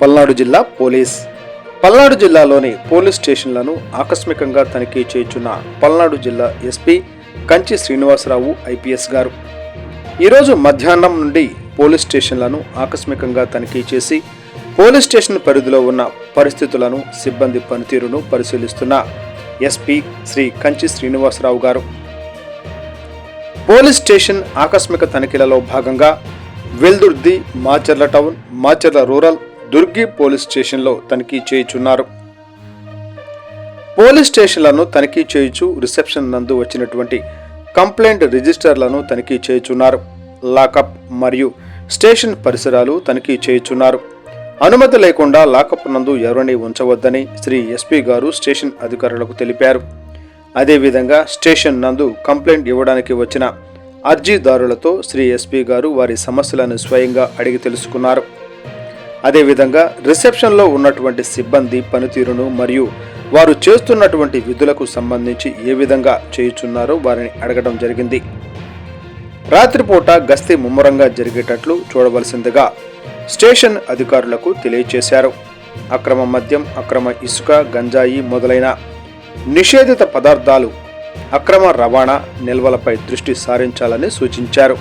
పల్నాడు జిల్లా పోలీస్. పల్నాడు జిల్లాలోని పోలీస్ స్టేషన్లను ఆకస్మికంగా తనిఖీ చేయుచున్న పల్నాడు జిల్లా ఎస్పీ కంచి శ్రీనివాసరావు ఐపీఎస్ గారు. ఈరోజు మధ్యాహ్నం నుండి పోలీస్ స్టేషన్లను ఆకస్మికంగా తనిఖీ చేసి పోలీస్ స్టేషన్ పరిధిలో ఉన్న పరిస్థితులను సిబ్బంది పనితీరును పరిశీలిస్తున్న ఎస్పీ శ్రీ కంచి శ్రీనివాసరావు గారు. పోలీస్ స్టేషన్ ఆకస్మిక తనిఖీలలో భాగంగా Veldurthi Macherla town Macherla rural Durgi police స్టేషన్లో తనిఖీ చేయుచున్నారు. పోలీస్ స్టేషన్లను తనిఖీ చేయుచు రిసెప్షన్ నందు వచ్చినటువంటి కంప్లైంట్ రిజిస్టర్లను తనిఖీ చేయుచున్నారు. లాకప్ మరియు స్టేషన్ పరిసరాలు తనిఖీ చేయుచున్నారు. అనుమతి లేకుండా లాకప్ నందు ఎవరిని ఉంచవద్దని శ్రీ ఎస్పీ గారు స్టేషన్ అధికారులకు తెలిపారు. అదేవిధంగా స్టేషన్ నందు కంప్లైంట్ ఇవ్వడానికి వచ్చిన అర్జీదారులతో శ్రీ ఎస్పీ గారు వారి సమస్యలను స్వయంగా అడిగి తెలుసుకున్నారు. అదేవిధంగా రిసెప్షన్లో ఉన్నటువంటి సిబ్బంది పనితీరును మరియు వారు చేస్తున్నటువంటి విధులకు సంబంధించి ఏ విధంగా చేయుచున్నారో వారిని అడగడం జరిగింది. రాత్రిపూట గస్తీ ముమ్మరంగా జరిగేటట్లు చూడవలసిందిగా స్టేషన్ అధికారులకు తెలియజేశారు అక్రమ మద్యం అక్రమ ఇసుక గంజాయి మొదలైన నిషేధిత పదార్థాలు అక్రమ రవాణా నిల్వలపై దృష్టి సారించాలని సూచించారు.